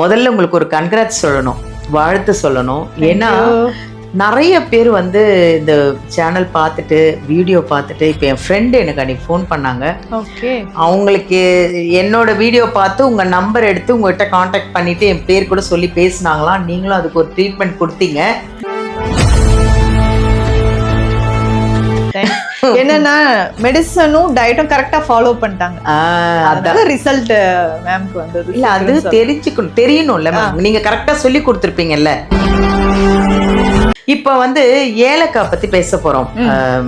முதல்ல உங்களுக்கு ஒரு கன்கிராட்ஸ் சொல்லணும் வாழ்த்து சொல்லணும். ஏன்னா நிறைய பேர் வந்து இந்த சேனல் பார்த்துட்டு வீடியோ பார்த்துட்டு இப்போ என் ஃப்ரெண்டு எனக்கு அன்னைக்கு ஃபோன் பண்ணாங்க. ஓகே அவங்களுக்கு என்னோட வீடியோ பார்த்து உங்கள் நம்பர் எடுத்து உங்கள்கிட்ட காண்டாக்ட் பண்ணிட்டு என் பேர் கூட சொல்லி பேசுனாங்களாம். நீங்களும் அதுக்கு ஒரு ட்ரீட்மெண்ட் கொடுத்தீங்க. என்னன்னா மெடிசனும் டயட்டும் கரெக்டா ஃபாலோ பண்ணிட்டாங்க. அதான். ரிசல்ட் மேம்க்கு வந்தது. இல்ல அது தெரிஞ்சுக்கணும். தெரியணும்ல ma'am. நீங்க கரெக்டா சொல்லி கொடுத்துருப்பீங்கல்ல. இப்ப வந்து ஏலக்காய் பத்தி பேச போறோம்.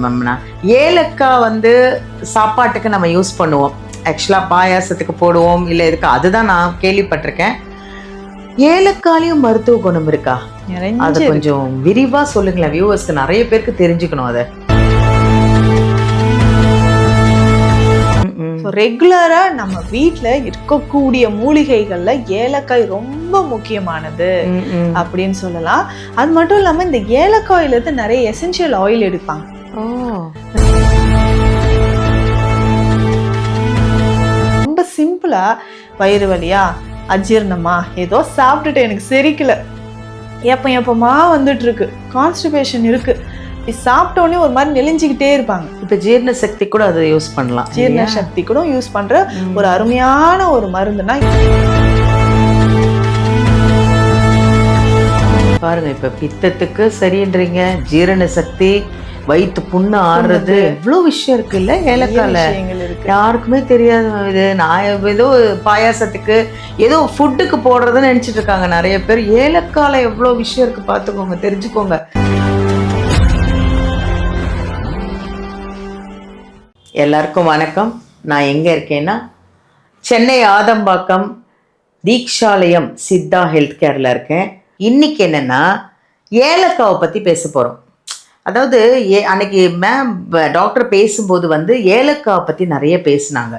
மம்னா. ஏலக்காய் வந்து சாப்பாட்டுக்கு நம்ம யூஸ் பண்ணுவோம். ஆக்சுவலா பாயாசத்துக்கு போடுவோம் இல்ல இதுக்கு அதுதான் நான் கேள்விப்பட்டிருக்கேன். ஏலக்காலையும் மருத்துவ குணம் இருக்கா? அது கொஞ்சம் விரிவா சொல்லுங்களேன் வியூவர்ஸ்க்கு நிறைய பேருக்கு தெரிஞ்சுக்கணும் அதை. ரெகுலரா நம்ம வீட்ல இருக்கக்கூடிய மூலிகைகள்ல ஏலக்காய் ரொம்ப முக்கியமானது அப்படின்னு சொல்லலாம். அது மட்டும் இல்லாம இந்த ஏலக்காயில இருந்து நிறைய எசென்ஷியல் ஆயில் எடுப்பாங்க. ரொம்ப சிம்பிளா வயிறு வலியா அஜீரணமா ஏதோ சாப்பிட்டுட்டு எனக்கு செரிக்கல. எப்ப எப்பமா வந்துட்டு இருக்கு. கான்ஸ்டிபேஷன் இருக்கு. இது சாப்பிட்ட உடனே ஒரு மாதிரி நெளிஞ்சுக்கிட்டே இருப்பாங்க. இப்ப ஜீரண சக்தி கூட அதை யூஸ் பண்ணலாம் ஜீரண சக்தி கூட யூஸ் பண்ற ஒரு அருமையான ஒரு மருந்துனா பாருங்க இப்ப பித்தத்துக்கு சரின்றீங்க. ஜீரண சக்தி வயிற்று புண்ணு ஆறுறது. எவ்வளோ விஷயம் இருக்குல்ல ஏலக்கால? யாருக்குமே தெரியாது இது. நான் ஏதோ பாயாசத்துக்கு ஏதோ ஃபுட்டுக்கு போடுறதுன்னு நினைச்சிட்டு இருக்காங்க நிறைய பேர். ஏலக்கால எவ்வளோ விஷயம் இருக்கு பார்த்துக்கோங்க தெரிஞ்சுக்கோங்க. எல்லாருக்கும் வணக்கம். நான் எங்கே இருக்கேன்னா சென்னை ஆதம்பாக்கம் தீக்ஷாலயம் சித்தா ஹெல்த் கேரில் இருக்கேன். இன்னைக்கு என்னன்னா ஏலக்காவை பற்றி பேச போகிறோம் அதாவது ஏ அன்னைக்கு மேம் டாக்டர் பேசும்போது வந்து ஏலக்காவை பற்றி நிறைய பேசுனாங்க.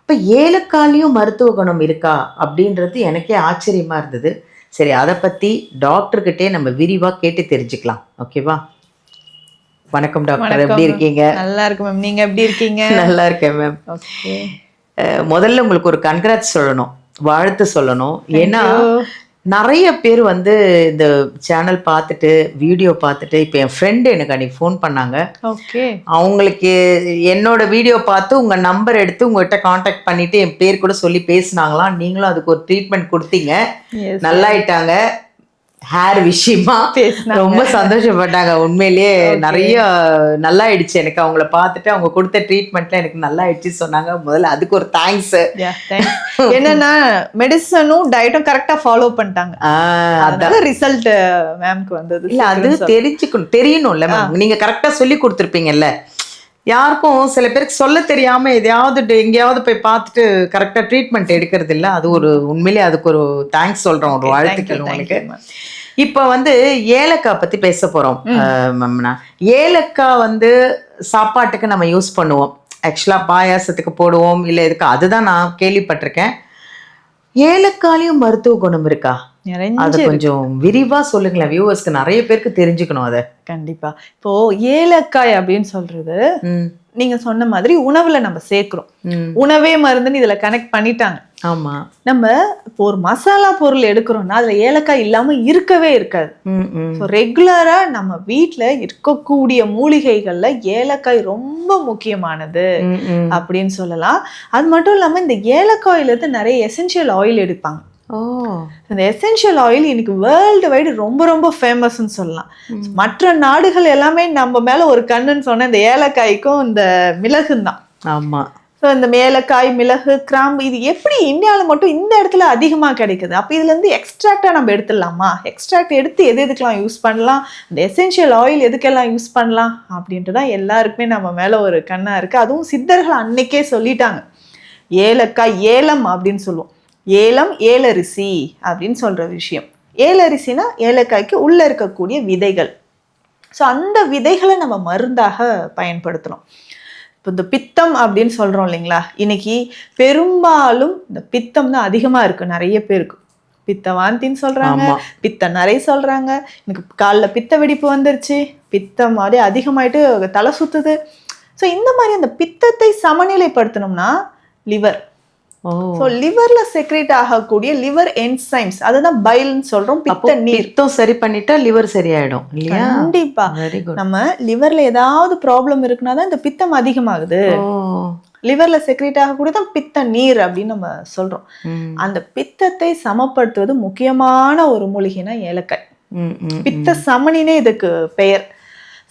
அப்போ ஏலக்காலையும் மருத்துவ குணம் இருக்கா அப்படின்றது எனக்கே ஆச்சரியமாக இருந்தது. சரி அதை பற்றி டாக்டர்கிட்டே நம்ம விரிவாக கேட்டு தெரிஞ்சுக்கலாம். ஓகேவா வணக்கம் டாக்டர். எப்படி இருக்கீங்க? நல்லா இருக்கு மேம். நீங்க எப்படி இருக்கீங்க? நல்லா இருக்கேன் மேம். முதல்ல உங்களுக்கு ஒரு கன்கிராட்ஸ் சொல்லணும். வாழ்த்து சொல்லணும். ஏன்னா. நிறைய பேர் வந்து இந்த சேனல் பார்த்துட்டு வீடியோ பார்த்துட்டு இப்போ என் ஃப்ரெண்டு எனக்கு அன்னைக்கு ஃபோன் பண்ணாங்க. ஓகே. அவங்களுக்கு என்னோட வீடியோ பார்த்து உங்க நம்பர் எடுத்து உங்கள்கிட்ட காண்டாக்ட் பண்ணிட்டு என் பேர் கூட சொல்லி பேசுனாங்களாம். நீங்களும் அதுக்கு ஒரு ட்ரீட்மெண்ட் கொடுத்தீங்க. நல்லாயிட்டாங்க. ஹேர் விஷயமா. ரொம்ப சந்தோஷப்பட்டாங்க. உண்மையிலேயே நிறைய நல்லாயிடுச்சு எனக்கு. அவங்கள பார்த்துட்டு அவங்க கொடுத்த ட்ரீட்மெண்ட்ல எனக்கு நல்லாயிடுச்சு சொன்னாங்க. முதல்ல அதுக்கு ஒரு தேங்க்ஸ். என்னன்னா மெடிசனும் டயட்டும் கரெக்டா ஃபாலோ பண்ணிட்டாங்க. அதனால ரிசல்ட் மேம்க்கு வந்தது. இல்ல அது தெரிஞ்சுக்கணும். தெரியணும்ல மேம் நீங்க கரெக்டா சொல்லி கொடுத்துருப்பீங்கல்ல. யாருக்கும் சில பேருக்கு சொல்ல தெரியாம எதையாவது எங்கேயாவது போய் பார்த்துட்டு கரெக்டா ட்ரீட்மெண்ட் எடுக்கிறது இல்ல. அது ஒரு உண்மையிலேயே அதுக்கு ஒரு தேங்க்ஸ் சொல்றோம். ஒரு வாழ்த்துக்கள் உங்களுக்கு. இப்ப வந்து ஏலக்காய் பத்தி பேச மம்னா. ஏலக்காய் வந்து சாப்பாட்டுக்கு நம்ம யூஸ் பண்ணுவோம். ஆக்சுவலா பாயாசத்துக்கு போடுவோம். இல்ல இதுக்கு அதுதான் நான் கேள்விப்பட்டிருக்கேன். ஏலக்காலையும் மருத்துவ குணம் இருக்கா? அது கொஞ்சம் விரிவா சொல்லுங்களேன் வியூவர்ஸ்க்கு நிறைய பேருக்கு தெரிஞ்சுக்கணும் அதை. கண்டிப்பா. இப்போ ஏலக்காய் அப்படின்னு சொல்றது நீங்க சொன்ன மாதிரி உணவுல நம்ம சேர்க்கிறோம். உணவே மருந்துன்னு இதுல கனெக்ட் பண்ணிட்டாங்க. ஆமா. நம்ம இப்போ ஒரு மசாலா பொருள் எடுக்கிறோம்னா அதுல ஏலக்காய் இல்லாம இருக்கவே இருக்காது. ரெகுலரா நம்ம வீட்ல இருக்கக்கூடிய மூலிகைகள்ல ஏலக்காய் ரொம்ப முக்கியமானது. அப்படின்னு சொல்லலாம். அது மட்டும் இல்லாம இந்த ஏலக்காயில இருந்து நிறைய எசென்ஷியல் ஆயில் எடுப்பாங்க. இந்த எசென்ஷியல் ஆயில் இன்னைக்கு வேர்ல்டு வைடு ரொம்ப ரொம்ப ஃபேமஸ்ன்னு சொல்லலாம். மற்ற நாடுகள் எல்லாமே நம்ம மேல ஒரு கண்ணுன்னு சொன்ன இந்த ஏலக்காய்க்கும் இந்த மிளகும் தான். ஆமா. ஸோ இந்த ஏலக்காய் மிளகு கிராம்பு இது எப்படி இந்தியாவில் மட்டும் இந்த இடத்துல அதிகமாக கிடைக்குது? அப்போ இதுலேருந்து எக்ஸ்ட்ராக்டாக நம்ம எடுத்துடலாமா? எக்ஸ்ட்ராக்ட் எடுத்து எது எதுக்கெல்லாம் யூஸ் பண்ணலாம்? இந்த எசென்ஷியல் ஆயில் எதுக்கெல்லாம் யூஸ் பண்ணலாம்? அப்படின்ட்டு தான் எல்லாருக்குமே நம்ம மேலே ஒரு கண்ணாக இருக்குது அதுவும் சித்தர்கள் அன்னைக்கே சொல்லிட்டாங்க. ஏலக்காய் ஏலம் அப்படின்னு சொல்லுவோம். ஏலம் ஏலரிசி அப்படின்னு சொல்கிற விஷயம். ஏலரிசினா ஏலக்காய்க்கு உள்ளே இருக்கக்கூடிய விதைகள். ஸோ அந்த விதைகளை நம்ம மருந்தாக பயன்படுத்துகிறோம் இப்போ இந்த பித்தம் அப்படின்னு சொல்கிறோம் இல்லைங்களா? இன்னைக்கு பெரும்பாலும் இந்த பித்தம் தான் அதிகமாக இருக்குது நிறைய பேருக்கு. பித்த வாந்தின்னு சொல்கிறாங்க பித்த நரை சொல்கிறாங்க எனக்கு காலைல பித்த வெடிப்பு வந்துருச்சு. பித்தம் அப்படியே அதிகமாயிட்டு தலை சுத்துது. ஸோ இந்த மாதிரி அந்த பித்தத்தை சமநிலைப்படுத்தணும்னா லிவர் ஸோ லிவர்ல செக்ரேட் ஆகக்கூடிய லிவர் என்சைம்ஸ் அதுதான் பைல்னு சொல்றோம் பித்த நீர். பித்தம் சரி பண்ணிட்டா லிவர் சரியாயிடும் கண்டிப்பா. நம்ம லிவர்ல ஏதாவது ப்ராப்ளம் இருக்குன்னா தான் இந்த பித்தம் அதிகமாகுது. லிவர்ல செக்ரேட் ஆகக்கூடிய தான் பித்த நீர் அப்படின்னு நம்ம சொல்றோம். அந்த பித்தத்தை சமப்படுத்துவது முக்கியமான ஒரு மூலிகைனா ஏலக்காய். பித்த சமனினே இதுக்கு பெயர்.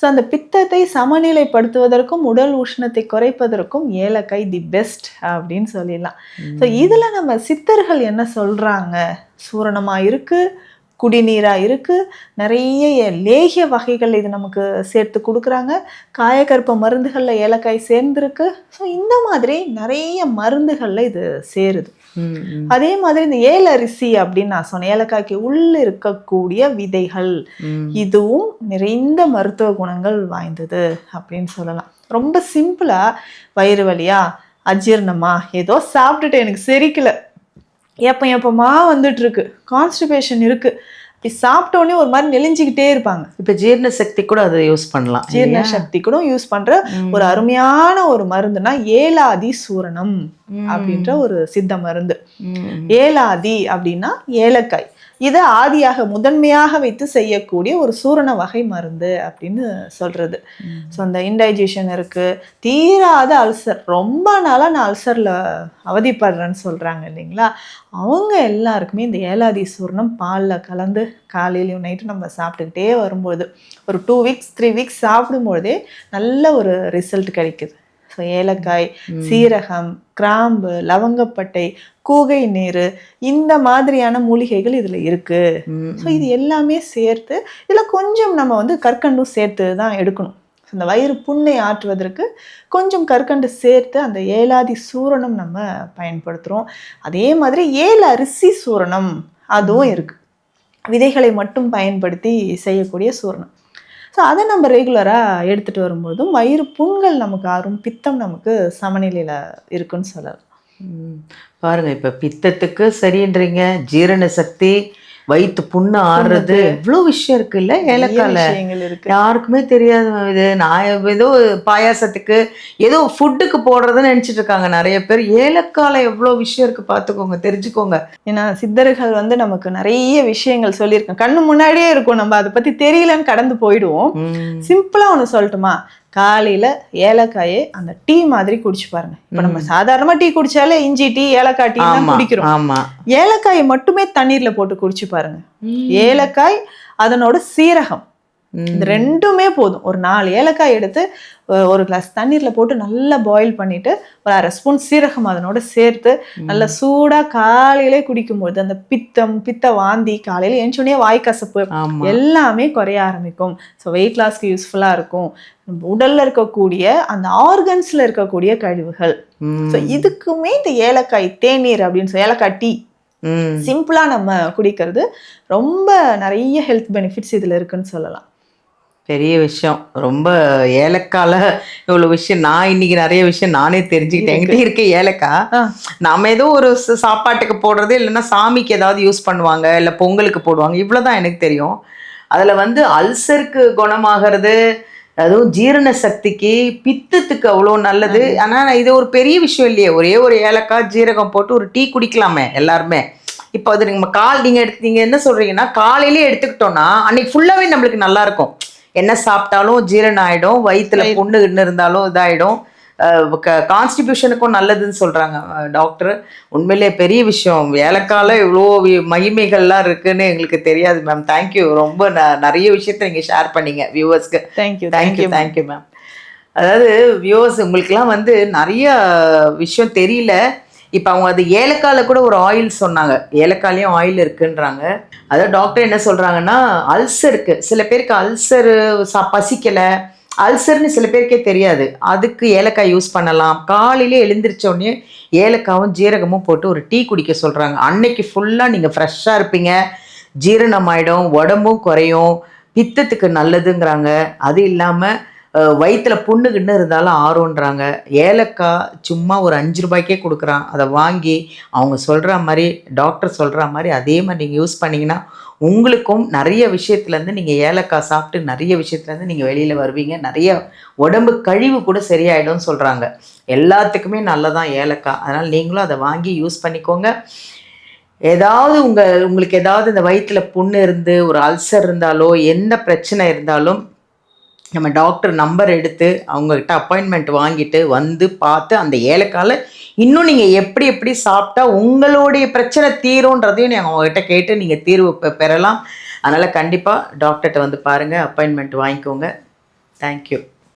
ஸோ அந்த பித்தத்தை சமநிலைப்படுத்துவதற்கும் உடல் உஷ்ணத்தை குறைப்பதற்கும் ஏலக்காய் தி பெஸ்ட் அப்படின்னு சொல்லிடலாம். ஸோ இதுல நம்ம சித்தர்கள் என்ன சொல்றாங்க? சூரணமா இருக்கு குடிநீரா இருக்கு நிறைய லேகிய வகைகள் இது நமக்கு சேர்த்து கொடுக்குறாங்க. காயக்கற்ப மருந்துகள்ல ஏலக்காய் சேர்ந்துருக்கு. ஸோ இந்த மாதிரி நிறைய மருந்துகள்ல இது சேருது. அதே மாதிரி இந்த ஏலரிசி அப்படின்னு நான் சொன்னேன். ஏலக்காய்க்கு உள்ள இருக்கக்கூடிய விதைகள். இதுவும் நிறைந்த மருத்துவ குணங்கள் வாய்ந்தது அப்படின்னு சொல்லலாம். ரொம்ப சிம்பிளா வயிறு வலியா அஜீரணமா ஏதோ சாப்பிட்டுட்டு எனக்கு செரிக்கல. எப்ப எப்பமா வந்துட்டு இருக்கு. கான்ஸ்டிபேஷன் இருக்கு. இப்படி சாப்பிட்ட உடனே ஒரு மாதிரி நெளிஞ்சுக்கிட்டே இருப்பாங்க. இப்ப ஜீரண சக்தி கூட அதை யூஸ் பண்ணலாம் ஜீரண? சக்தி கூட யூஸ் பண்ற ஒரு அருமையான ஒரு மருந்துனா ஏலாதி சூரணம் அப்படின்ற ஒரு சித்த மருந்து. ஏலாதி அப்படின்னா ஏலக்காய். இதை ஆதியாக முதன்மையாக வைத்து செய்யக்கூடிய ஒரு சூரண வகை மருந்து அப்படின்னு சொல்றது. ம். ஸோ அந்த இன்டைஜஷன் இருக்கு. தீராத அல்சர். ரொம்ப நாளா நான் அல்சர்ல அவதிப்படுறேன்னு சொல்றாங்க இல்லைங்களா? அவங்க எல்லாருக்குமே இந்த ஏலாதி சூர்ணம் பாலில் கலந்து காலையிலையும் நைட்டும் நம்ம சாப்பிட்டுக்கிட்டே வரும்போது ஒரு டூ வீக்ஸ் த்ரீ வீக்ஸ் சாப்பிடும்போதே நல்ல ஒரு ரிசல்ட் கிடைக்குது. ஸோ ஏலக்காய் சீரகம் கிராம்பு லவங்கப்பட்டை கூகை நீர் இந்த மாதிரியான மூலிகைகள் இதில் இருக்கு. ம், ஸோ இது எல்லாமே சேர்த்து இதில் கொஞ்சம் நம்ம வந்து கற்கண்டும் சேர்த்து தான் எடுக்கணும் இந்த வயிறு புண்ணை ஆற்றுவதற்கு கொஞ்சம் கற்கண்டு சேர்த்து அந்த ஏலாதி சூரணம் நம்ம பயன்படுத்துகிறோம் அதே மாதிரி ஏல அரிசி சூரணம் அதுவும் இருக்கு. விதைகளை மட்டும் பயன்படுத்தி செய்யக்கூடிய சூரணம். ஸோ அதை நம்ம ரெகுலராக எடுத்துகிட்டு வரும்போதும் வயிறு புண்கள் நமக்கு ஆறும் பித்தம் நமக்கு சமநிலையில் இருக்குன்னு சொல்லலாம். பாருங்கள் இப்போ பித்தத்துக்கு சரின்றீங்க ஜீரண சக்தி வயிற்று புண்ணு ஆறுறது. இவ்வளோ விஷயம் இருக்குல்ல? ஏலக்கால. யாருக்குமே தெரியாது இது. நான் ஏதோ பாயாசத்துக்கு ஏதோ ஃபுட்டுக்கு போடுறதுன்னு நினைச்சிட்டு இருக்காங்க நிறைய பேர். ஏலக்கால எவ்வளோ விஷயம் இருக்கு பார்த்துக்கோங்க தெரிஞ்சுக்கோங்க. ஏன்னா சித்தர்கள் வந்து நமக்கு நிறைய விஷயங்கள் சொல்லியிருக்காங்க. கண்ணு முன்னாடியே இருக்கும். நம்ம அதை பத்தி தெரியலன்னு கடந்து போயிடுவோம். சிம்பிளா ஒன்று சொல்லட்டுமா? காலையில ஏலக்காயை அந்த டீ மாதிரி குடிச்சு பாருங்க. இப்ப நம்ம சாதாரணமா டீ குடிச்சாலே இஞ்சி டீ ஏலக்காய் டீ தான் குடிக்கிறோம். ஆமா. ஏலக்காயை மட்டுமே தண்ணீர்ல போட்டு குடிச்சு பாருங்க. ஏலக்காய் அதனோட சீரகம். இந்த ரெண்டுமே போதும். ஒரு நாலு ஏலக்காய் எடுத்து ஒரு கிளாஸ் தண்ணீர்ல போட்டு நல்லா பாயில் பண்ணிட்டு ஒரு அரை ஸ்பூன் சீரகம் அதனோட சேர்த்து நல்லா சூடா காலையிலே குடிக்கும்போது அந்த பித்தம் பித்த வாந்தி காலையில எழுந்தோடனே வாய் கசப்பு எல்லாமே குறைய ஆரம்பிக்கும். ஸோ வெயிட் லாஸ்க்கு யூஸ்ஃபுல்லாக இருக்கும். உடல்ல இருக்கக்கூடிய அந்த ஆர்கன்ஸ்ல இருக்கக்கூடிய கழிவுகள். ஸோ இதுக்குமே இந்த ஏலக்காய் தேநீர் அப்படின்னு சொல்லி ஏலக்காய் டீ. சிம்பிளா நம்ம குடிக்கிறது. ரொம்ப நிறைய ஹெல்த் பெனிஃபிட்ஸ் இதுல இருக்குன்னு சொல்லலாம். பெரிய விஷயம். ரொம்ப ஏலக்கால இவ்வளோ விஷயம். நான் இன்னைக்கு நிறைய விஷயம் நானே தெரிஞ்சுக்கிட்டேன். என்கிட்ட இருக்க. ஏலக்காய். நாம ஏதோ ஒரு சாப்பாட்டுக்கு போடுறது இல்லைன்னா சாமிக்கு ஏதாவது யூஸ் பண்ணுவாங்க. இல்லை பொங்கலுக்கு போடுவாங்க. இவ்வளோதான் எனக்கு தெரியும். அதில் வந்து அல்சருக்கு குணமாகிறது அதுவும் ஜீரண சக்திக்கு பித்தத்துக்கு அவ்வளோ நல்லது. ஆனால் இது ஒரு பெரிய விஷயம் இல்லையே. ஒரே ஒரு ஏலக்காய் ஜீரகம் போட்டு ஒரு டீ குடிக்கலாமே எல்லாருமே. இப்போ அது நம்ம கால் நீங்கள் எடுத்து நீங்கள் என்ன சொல்கிறீங்கன்னா காலையிலே எடுத்துக்கிட்டோம்னா அன்னைக்கு ஃபுல்லாகவே நம்மளுக்கு நல்லா இருக்கும். என்ன சாப்பிட்டாலும் ஜீரணம் ஆகிடும் வயிற்றுல வயிறு- புண்ணு கிண்ணு இருந்தாலும் இதாகிடும் கான்ஸ்டிபியூஷனுக்கும் நல்லதுன்னு சொல்கிறாங்க டாக்டர் உண்மையிலே பெரிய விஷயம். ஏலக்கால இவ்வளோ மகிமைகள்லாம் இருக்குன்னு எங்களுக்கு தெரியாது மேம் தேங்க்யூ ரொம்ப ந- நிறைய விஷயத்த நீங்கள் ஷேர் பண்ணீங்க வியூவர்ஸ்க்கு thank you thank you thank you ma'am அதாவது வியூவர்ஸ் உங்களுக்குலாம் வந்து நிறைய விஷயம் தெரியல. இப்போ அவங்க அது ஏலக்காயில் கூட ஒரு ஆயில் சொன்னாங்க. ஏலக்காலையும் ஆயில் இருக்குன்றாங்க. அதான் டாக்டர் என்ன சொல்கிறாங்கன்னா அல்சருக்கு சில பேருக்கு அல்சரு சா பசிக்கலை. அல்சர்னு சில பேருக்கே தெரியாது. அதுக்கு ஏலக்காய் யூஸ் பண்ணலாம். காலையிலே எழுந்திரிச்ச உடனே ஏலக்காவும் ஜீரகமும் போட்டு ஒரு டீ குடிக்க சொல்கிறாங்க அன்னைக்கு ஃபுல்லாக நீங்கள் ஃப்ரெஷ்ஷாக இருப்பீங்க. ஜீரணமாயிடும் உடம்பும் குறையும். பித்தத்துக்கு நல்லதுங்கிறாங்க. அது இல்லாமல் வயிற்றில் புண்ணு கிண்ணு இருந்தாலும் ஆறுன்றாங்க. ஏலக்காய் சும்மா ஒரு அஞ்சு ரூபாய்க்கே கொடுக்குறான். அதை வாங்கி அவங்க சொல்கிற மாதிரி டாக்டர் சொல்கிற மாதிரி அதே மாதிரி நீங்கள் யூஸ் பண்ணிங்கன்னா உங்களுக்கும் நிறைய விஷயத்துலேருந்து நீங்கள் ஏலக்காய் சாப்பிட்டு நிறைய விஷயத்துலேருந்து நீங்கள் வெளியில் வருவீங்க. நிறைய உடம்பு கழிவு கூட சரியாயிடும்னு சொல்கிறாங்க எல்லாத்துக்குமே நல்லதான் ஏலக்காய். அதனால் நீங்களும் அதை வாங்கி யூஸ் பண்ணிக்கோங்க. ஏதாவது உங்கள் உங்களுக்கு ஏதாவது இந்த வயிற்றில் புண்ணு இருந்து ஒரு அல்சர் இருந்தாலோ எந்த பிரச்சனை இருந்தாலும் நம்ம டாக்டர் நம்பர் எடுத்து அவங்கக்கிட்ட அப்பாயின்மெண்ட் வாங்கிட்டு வந்து பார்த்து அந்த ஏலக்காயில் இன்னும் நீங்கள் எப்படி எப்படி சாப்பிட்டா உங்களுடைய பிரச்சனை தீரும்ன்றதையும் நீங்கள் அவங்ககிட்ட கேட்டு நீங்கள் தீர்வு பெறலாம். அதனால் கண்டிப்பாக டாக்டர்கிட்ட வந்து பாருங்கள் அப்பாயின்மெண்ட் வாங்கிக்கோங்க. தேங்க்யூ